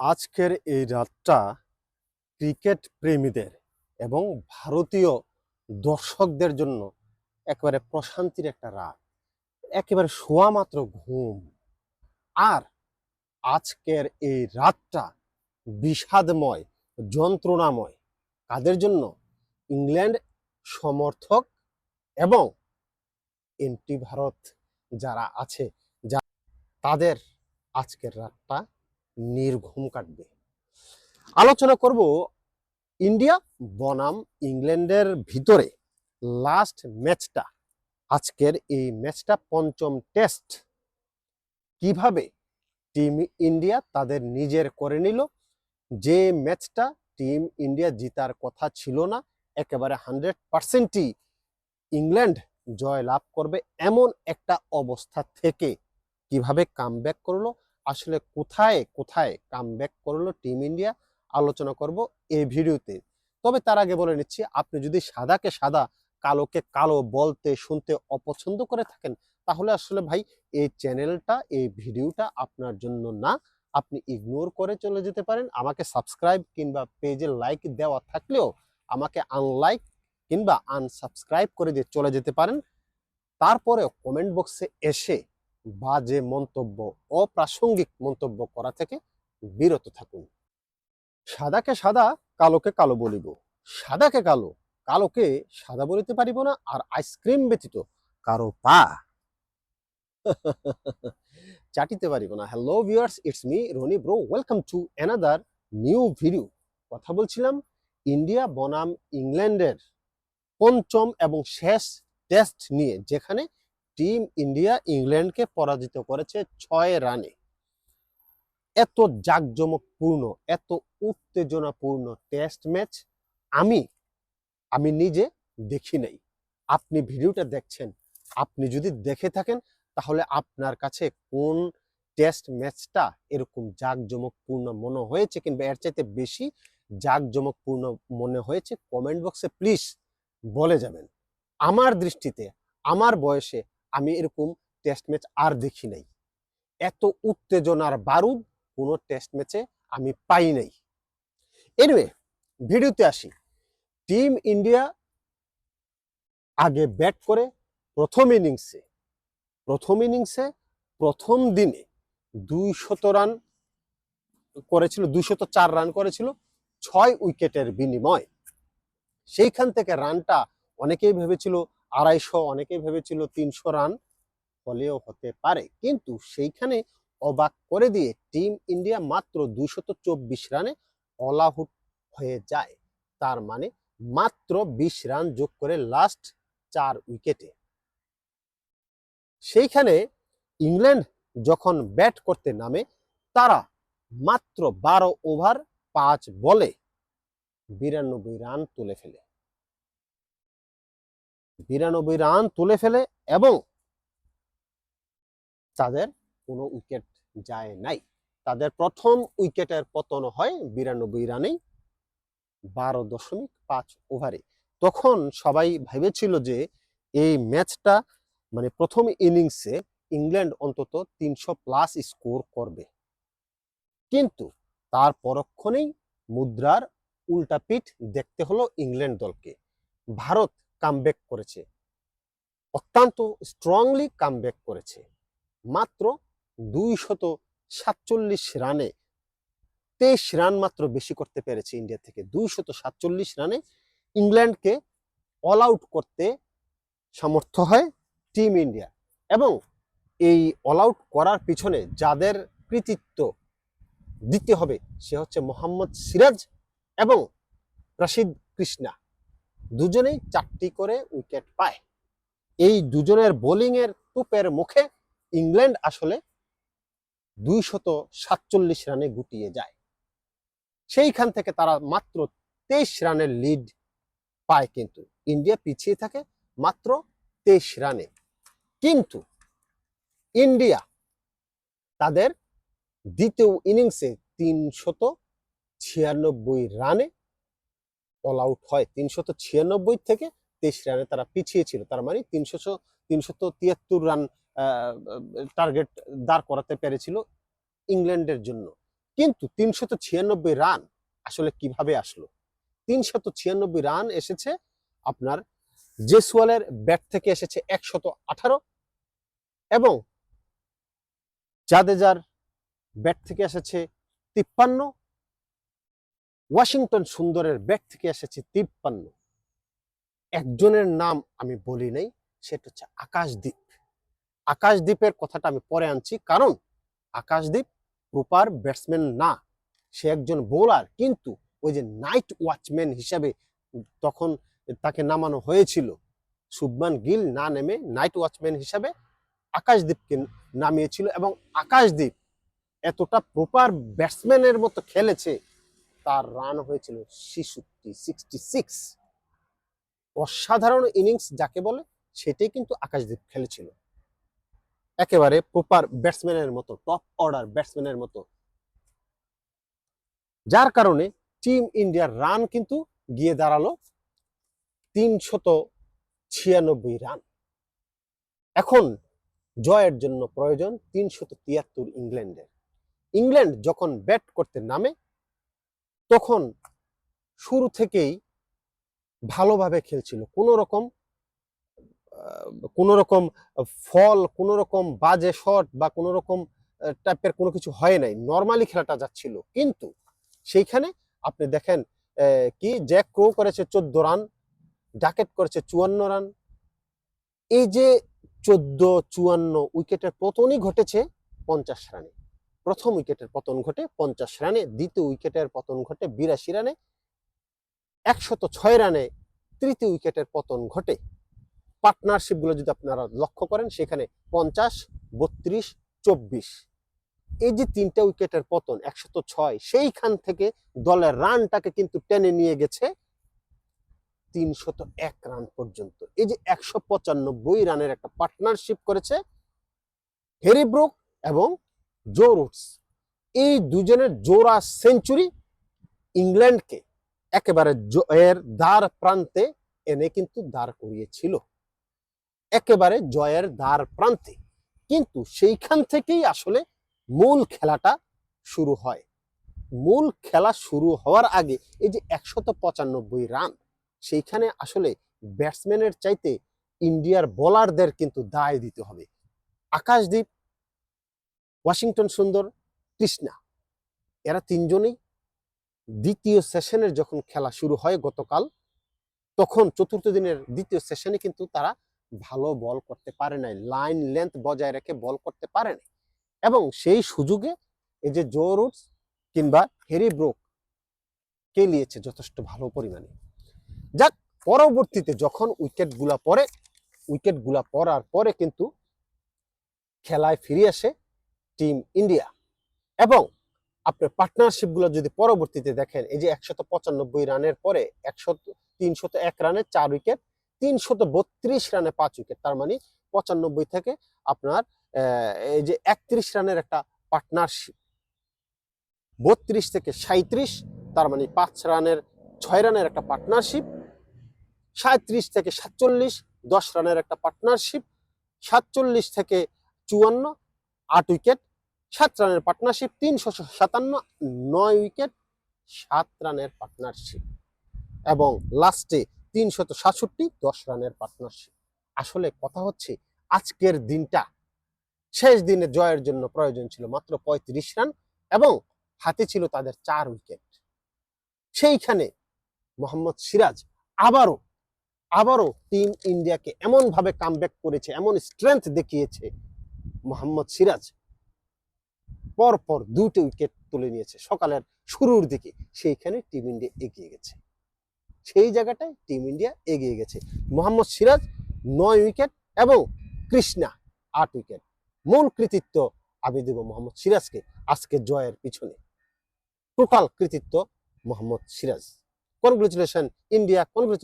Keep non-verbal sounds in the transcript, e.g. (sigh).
আজকের এই রাতটা ক্রিকেট প্রেমীদের এবং ভারতীয় দর্শকদের জন্য একেবারে প্রশান্তির একটা রাত। একেবারে শোয়া মাত্র ঘুম। আর আজকের এই রাতটা বিষাদময়, যন্ত্রণাময় কাদের জন্য? ইংল্যান্ড সমর্থক এবং এন্টি ভারত যারা আছে, যা তাদের আজকের রাতটা নির্ঘুম কাটবে। আলোচনা করব ইন্ডিয়া, বনাম ইংল্যান্ডের ভিতরে লাস্ট ম্যাচটা আজকের এই ম্যাচটা পঞ্চম টেস্ট কীভাবে টিম ইন্ডিয়া তাদের নিজের করে নিল, যে ম্যাচটা টিম ইন্ডিয়া জিতার কথা ছিল না, একেবারে হান্ড্রেড পার্সেন্টই ইংল্যান্ড জয় লাভ করবে এমন একটা অবস্থা থেকে কীভাবে কামব্যাক করল আসলে কোথায় কোথায় কামব্যাক করল টিম ইন্ডিয়া আলোচনা করব এই ভিডিওতে। তবে তার আগে বলে নিচ্ছি, আপনি যদি সাদাকে সাদা, কালোকে কালো বলতে, শুনতে অপছন্দ করে থাকেন, তাহলে আসলে ভাই এই চ্যানেলটা এই ভিডিওটা আপনার জন্য না। আপনি ইগনোর করে চলে যেতে পারেন। আমাকে সাবস্ক্রাইব কিংবা পেজে লাইক দেওয়া থাকলেও আমাকে আনলাইক কিংবা আনসাবস্ক্রাইব করে দিয়ে চলে যেতে পারেন। তারপরে কমেন্ট বক্সে এসে বাজে মন্তব্য, অপ্রাসঙ্গিক মন্তব্য করা থেকে বিরত থাকুন। সাদাকে সাদা, কালোকে কালো বলিব। সাদাকে কালো, কালোকে সাদা বলিতে পারিব না আর আইসক্রিম ব্যতীত কারও পা। (laughs) চাটিতে পারিব না। Hello viewers, it's me Rony bro. Welcome to another new video. কথা বলছিলাম, ইন্ডিয়া বনাম ইংল্যান্ডের পঞ্চম এবং শেষ টেস্ট নিয়ে, যেখানে টিম ইন্ডিয়া ইংল্যান্ডকে পরাজিত করেছে ছয় রানে। এত জাঁকজমকপূর্ণ, এত উত্তেজনাপূর্ণ টেস্ট ম্যাচ আমি আমি নিজে দেখি নাই। আপনি ভিডিওটা দেখছেন, আপনি যদি দেখে থাকেন, তাহলে আপনার কাছে কোন টেস্ট ম্যাচটা এরকম জাঁকজমকপূর্ণ মনে হয়েছে কিংবা এর চাইতে বেশি জাঁকজমকপূর্ণ মনে হয়েছে? কমেন্ট বক্সে প্লিজ বলে যাবেন। আমার দৃষ্টিতে, আমার বয়সে আমি এরকম টেস্ট ম্যাচ আর দেখি নাই। এত উত্তেজনার বারুদ, কোনো টেস্ট ম্যাচে আমি পাই নাই। এনিওয়ে ভিডিওতে আসি। টিম ইন্ডিয়া আগে ব্যাট করে প্রথম ইনিংসে প্রথম ইনিংসে প্রথম দিনে দুইশত রান করেছিল, দুইশত চার রান করেছিল, ছয় উইকেটের বিনিময়। সেইখান থেকে রানটা অনেকেই ভেবেছিল আড়াইশো অনেকেই ভেবেছিল তিনশো রান হলেও হতে পারে। কিন্তু সেইখানে অবাক করে দিয়ে টিম ইন্ডিয়া মাত্র দুশত চব্বিশ রানে অল আউট হয়ে যায়। তার মানে মাত্র বিশ রান যোগ করে লাস্ট চার উইকেটে। সেইখানে ইংল্যান্ড যখন ব্যাট করতে নামে, তারা মাত্র বারো ওভার পাঁচ বলে বিরানব্বই রান তুলে ফেলে। বিরানব্বই রান তুলে ফেলে এবং তাদের কোনো উইকেট যায় নাই। তাদের প্রথম উইকেটের পতন হয় বিরানব্বই রানেই বারো দশমিক পাঁচ ওভারে। তখন সবাই ভেবেছিল যে এই ম্যাচটা মানে প্রথম ইনিংসে ইংল্যান্ড অন্তত তিনশো প্লাস স্কোর করবে। কিন্তু তার পরক্ষণেই মুদ্রার উল্টা পিঠ দেখতে হলো ইংল্যান্ড দলকে। ভারত কামব্যাক করেছে। অত্যন্ত স্ট্রংলি কামব্যাক করেছে। মাত্র দুইশত সাতচল্লিশ রানে, তেইশ রান মাত্র বেশি করতে পেরেছে ইন্ডিয়া থেকে। দুইশত সাতচল্লিশ রানে ইংল্যান্ডকে অল আউট করতে সামর্থ্য হয় টিম ইন্ডিয়া এবং এই অল আউট করার পিছনে যাদের কৃতিত্ব দিতে হবে, সে হচ্ছে মোহাম্মদ সিরাজ এবং রাশিদ কৃষ্ণা। দুজনেই চারটি করে উইকেট পায়। এই দুজনের বোলিংয়ের তুপের মুখে ইংল্যান্ড আসলে দুইশত সাতচল্লিশ রানে গুটিয়ে যায়। সেইখান থেকে তারা মাত্র তেইশ রানের লিড পায় কিন্তু। ইন্ডিয়া পিছিয়ে থাকে মাত্র তেইশ রানে। কিন্তু ইন্ডিয়া তাদের দ্বিতীয় ইনিংসে তিনশত ছিয়ানব্বই রানে অল আউট হয়। তিনশত ছিয়ানব্বই থেকে তেইশ রানে তারা পিছিয়ে ছিল তার মানে তিনশো তিনশত তিয়াত্তর রান টার্গেট দাঁড় করাতে পেরেছিল ইংল্যান্ডের জন্য। কিন্তু তিনশত ছিয়ানব্বই রান আসলে কীভাবে আসলো? তিনশত ছিয়ানব্বই রান এসেছে আপনার জেসওয়ালের ব্যাট থেকে এসেছে একশত আঠারো এবং জাদেজার ব্যাট থেকে এসেছে তিপ্পান্ন ওয়াশিংটন সুন্দরের ব্যাট থেকে এসেছে তিপ্পান্ন। একজনের নাম আমি বলি নাই, সেটা হচ্ছে আকাশদ্বীপ আকাশদ্বীপের কথাটা আমি পরে আনছি, কারণ আকাশদ্বীপ প্রপার ব্যাটসম্যান না, সে একজন বোলার, কিন্তু ওই যে নাইট ওয়াচম্যান হিসাবে তখন তাকে নামানো হয়েছিল, শুভমান গিল না নেমে নাইট ওয়াচম্যান হিসাবে আকাশদ্বীপকে নামিয়েছিল, এবং আকাশদ্বীপ এতটা প্রপার ব্যাটসম্যানের মতো খেলেছে তার রান হয়েছিল ছিষট্টি সিক্সটি সিক্স অসাধারণ ইনিংস যাকে বলে, সেটাই কিন্তু আকাশদ্বীপ খেলেছিল। একেবারে প্রপার ব্যাটসম্যানের মতো টপ অর্ডার ব্যাটসম্যানের মতো। যার কারণে টিম ইন্ডিয়ার রান কিন্তু গিয়ে দাঁড়াল তিনশত ছিয়ানব্বই রান এখন জয়ের জন্য প্রয়োজন তিনশত তিয়াত্তর ইংল্যান্ডের। ইংল্যান্ড যখন ব্যাট করতে নামে তখন শুরু থেকেই ভালোভাবে খেলছিল। কোনো রকম কোনো রকম ফল, কোনো রকম বাজে শট বা কোনো রকম টাইপের কোনো কিছু হয় নাই। নর্মালি খেলাটা যাচ্ছিল। কিন্তু সেইখানে আপনি দেখেন কি জ্যাক ক্রো করেছে চোদ্দ রান ডাকেট করেছে চুয়ান্ন রান। এই যে চোদ্দ, চুয়ান্ন উইকেটের পতনই ঘটেছে পঞ্চাশ রানে। প্রথম উইকেটের পতন ঘটে পঞ্চাশ রানে, দ্বিতীয় উইকেটের পতন ঘটে বিরাশি রানে, একশত ছয় রানে তৃতীয় উইকেটের পতন ঘটে। পার্টনারশিপগুলো যদি আপনারা লক্ষ্য করেন, সেখানে পঞ্চাশ, বত্রিশ, চব্বিশ। এই যে তিনটা উইকেটের পতন, একশত ছয়, সেইখান থেকে দলের রানটাকে কিন্তু টেনে নিয়ে গেছে তিনশত এক রান পর্যন্ত। এই যে একশো পঁচানব্বই রানের একটা পার্টনারশিপ করেছে হেরিব্রুক এবং জো রুটস। এই দুজনের জোড়া সেঞ্চুরি ইংল্যান্ডকে একেবারে জ- এর দ্বার প্রান্তে এনে কিন্তু দাঁড় করিয়েছিল। একেবারে জয়ের দ্বার প্রান্তে। কিন্তু সেইখান থেকেই আসলে মূল খেলাটা শুরু হয়। মূল খেলা শুরু হওয়ার আগে এই যে একশত পঁচানব্বই রান, সেইখানে আসলে ব্যাটসম্যানের চাইতে ইন্ডিয়ার বোলারদের কিন্তু দায় দিতে হবে। আকাশদ্বীপ ওয়াশিংটন সুন্দর কৃষ্ণা এরা তিনজনেই দ্বিতীয় সেশনের যখন খেলা শুরু হয় গতকাল, তখন চতুর্থ দিনের দ্বিতীয় সেশনে কিন্তু তারা ভালো বল করতে পারে নাই, লাইন লেন্থ বজায় রেখে বল করতে পারে নাই। এবং সেই সুযোগে এই যে জো রুটস কিংবা হেরি ব্রোক, কে নিয়েছে যথেষ্ট ভালো পরিমাণে। যাক, পরবর্তীতে যখন উইকেটগুলা পড়ে উইকেটগুলা পড়ার পরে কিন্তু খেলায় ফিরে আসে টিম ইন্ডিয়া এবং আপনার পার্টনারশিপগুলো যদি পরবর্তীতে দেখেন, এই যে একশত পঁচানব্বই রানের পরে একশত তিনশত এক রানে চার উইকেট তিনশত বত্রিশ রানে পাঁচ উইকেট তার মানে পঁচানব্বই থেকে আপনার এই যে একত্রিশ রানের একটা পার্টনারশিপ বত্রিশ থেকে সাঁত্রিশ তার মানে পাঁচ রানের, ছয় রানের একটা পার্টনারশিপ সাঁত্রিশ থেকে সাতচল্লিশ, দশ রানের একটা পার্টনারশিপ সাতচল্লিশ থেকে চুয়ান্ন আট উইকেট, সাত রানের পার্টনারশিপ তিনশো সাতান্ন, নয় উইকেট, সাত রানের পার্টনারশিপ এবং লাস্টে তিনশত সাতষট্টি, দশ রানের পার্টনারশিপ আসলে কথা হচ্ছে, আজকের দিনটা শেষ দিনে জয়ের জন্য প্রয়োজন ছিল মাত্র পঁয়ত্রিশ রান এবং হাতে ছিল তাদের চার উইকেট। সেইখানে মোহাম্মদ সিরাজ আবারও আবারও টিম ইন্ডিয়াকে এমন ভাবে কামব্যাক করেছে, এমন স্ট্রেংথ দেখিয়েছে মোহাম্মদ সিরাজ পর পর দুটো উইকেট তুলে নিয়েছে সকালের শুরুর দিকে। সেইখানে টিম ইন্ডিয়া এগিয়ে গেছে। সেই জায়গাটায় টিম ইন্ডিয়া এগিয়ে গেছে। মোহাম্মদ সিরাজ নয় উইকেট এবং কৃষ্ণা আট উইকেট। মূল কৃতিত্ব আমি দেব মোহাম্মদ সিরাজকে আজকে জয়ের পিছনে। টোটাল কৃতিত্ব Mohammed Siraj. Congratulation India congratulation